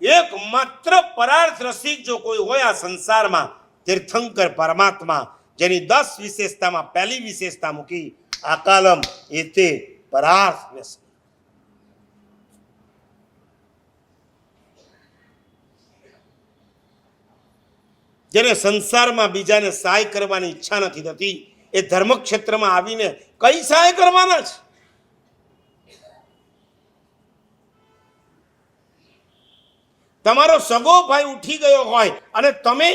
એક માત્ર પરાર્થ રસિક જો કોઈ હોય આ સંસારમાં, તીર્થંકર પરમાત્મા, જેની દસ વિશેષતામાં પહેલી વિશેષતા મૂકી, આકાલમ એ તે પરાર્થ વ્યસન જેને સંસારમાં બીજાને સહાય કરવાની ઈચ્છા નથી થતી, એ ધર્મ ક્ષેત્રમાં આવીને કઈ સહાય કરવાના છે તમારો સગો ભાઈ ઉઠી ગયો હોય અને તમે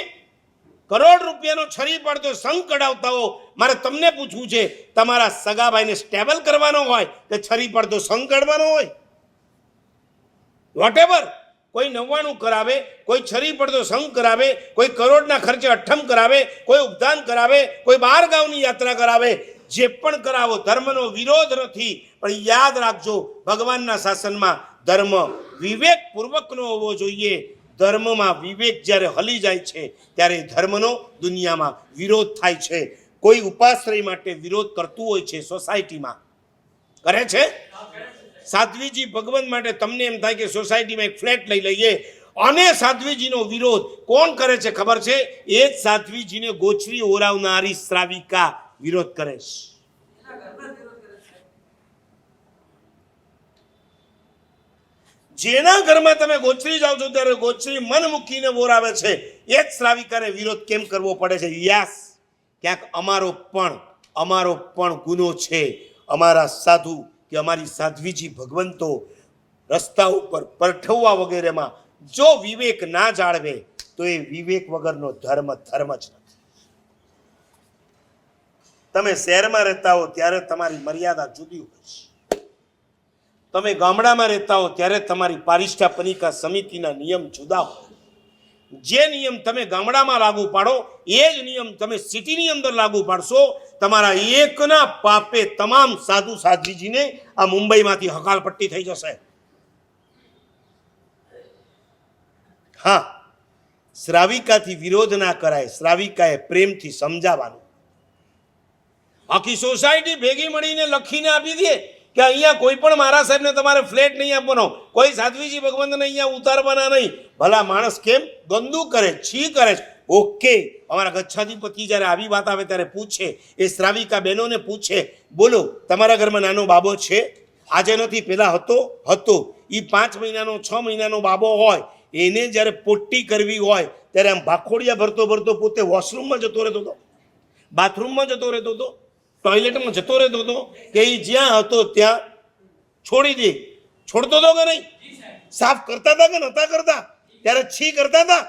કરોડ રૂપિયાનો છરી પડતો સંગ કઢાવતા હો, મારે તમને પૂછવું છે, તમારા સગા ભાઈને સ્ટેબલ કરવાનો હોય કે છરી પડતો સંઘ કાઢવાનો હોય? વોટેવર કોઈ નવ્વાણું કરાવે, કોઈ છરી પડતો સંઘ કરાવે, કોઈ કરોડના ખર્ચે અઠ્ઠમ કરાવે, કોઈ ઉપદાન કરાવે, કોઈ બાર ગામની યાત્રા કરાવે, જે પણ કરાવો, ધર્મનો વિરોધ નથી. પણ યાદ રાખજો, ભગવાનના શાસનમાં ધર્મ વિવેકપૂર્વકનો હોવો જોઈએ. ધર્મમાં વિવેક જ્યારે હલી જાય છે, ત્યારે ધર્મનો દુનિયામાં વિરોધ થાય છે. કોઈ ઉપાશ્રય માટે વિરોધ કરતું હોય છે સોસાયટીમાં. કરે છે? સાધ્વીજી ભગવાન માટે તમને એમ થાય કે સોસાયટીમાં એક ફ્લેટ લઈ લઈએ. અને સાધ્વીજીનો વિરોધ કોણ કરે છે ખબર છે? એ જ સાધ્વીજીને ગોચરી ઓરાવનારી શ્રાવિકા વિરોધ કરે છે. જેના ઘરમાં તમે ગોચરી જાઓ છો ત્યારે ગોચરી મન મૂકીને બોરાવે છે. એ જ શ્રાવિકાને વિરોધ કેમ કરવો પડે છે? યાસ. ક્યાંક અમારો પણ અમારો પણ ગુનો છે. અમારા સાધુ કે અમારી સાધ્વીજી ભગવંતો રસ્તા ઉપર પરઠવવા વગેરેમાં જો વિવેક ના જાળવે, તો એ વિવેક વગરનો ધર્મ ધર્મ જ નથી. તમે શહેરમાં રહેતા હો ત્યારે તમારી મર્યાદા જુદી હોય છે. તમે ગામડામાં રહેતા હો ત્યારે તમારી પારિષ્ઠા પનિકા સમિતિના નિયમ જુદા હોય. જે નિયમ તમે ગામડામાં લાગુ પાડો, એ જ નિયમ તમે સિટીની અંદર લાગુ પાડશો, તમારા એકના પાપે તમામ સાધુ સાધ્વીજીને આ મુંબઈમાંથી હકાલપટ્ટી થઈ જશે. હા, શ્રાવિકાથી વિરોધ ના કરાય, શ્રાવિકાએ પ્રેમથી સમજાવવાનું. આખી સોસાયટી ભેગી મળીને લખીને આપી દે કે અહીંયા કોઈ પણ મારા સાહેબને તમારે ફ્લેટ નહીં આપવાનો, કોઈ સાધ્વીજી ભગવંતને અહીંયા ઉતારવાના નહીં. ભલા માણસ કેમ ગંદુ કરે, છી કરે છે? ઓકે, અમારા ગચ્છાધિપતિ જ્યારે આવી વાત આવે ત્યારે પૂછે, એ શ્રાવિકા બહેનોને પૂછે, બોલો, તમારા ઘરમાં નાનો બાબો છે? આજે નથી, પેલા હતો? હતો. એ પાંચ મહિનાનો, છ મહિનાનો બાબો હોય, એને જ્યારે પોટ્ટી કરવી હોય, ત્યારે આમ ભાખોડિયા ભરતો ભરતો પોતે વોશરૂમમાં જતો રહેતો હતો. બાથરૂમમાં જતો રહેતો હતો. ટોયલેટમાં જતો રહેતો હતો કે એ જ્યાં હતો ત્યાં છોડી દે. છોડતો હતો કે નહીં? સાફ કરતા હતા કે નહોતા કરતા? ત્યારે છી કરતા હતા.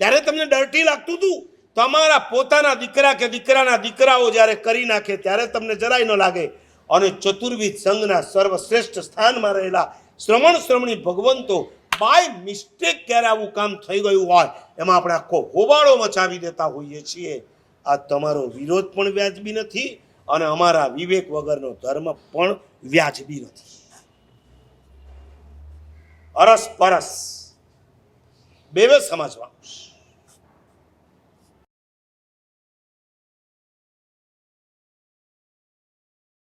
ત્યારે તમને ડર્ટી લાગતું હતું? તમારા પોતાના દીકરા કે દીકરાના દીકરાઓ જ્યારે કરી નાખે, ત્યારે તમને જરાય ન લાગે. અને ચતુર્વિધ સંઘના સર્વશ્રેષ્ઠ સ્થાનમાં રહેલા શ્રમણ શ્રમણી ભગવંતો બાય મિસ્ટેક ક્યારે આવું કામ થઈ ગયું હોય, એમાં આપણે આખો હોબાળો મચાવી દેતા હોઈએ છીએ. આ તમારો વિરોધ પણ વ્યાજબી નથી અને અમારા વિવેક વગરનો ધર્મ પણ વ્યાજબી નથી અરસ પરસ બેવે સમજવાનું.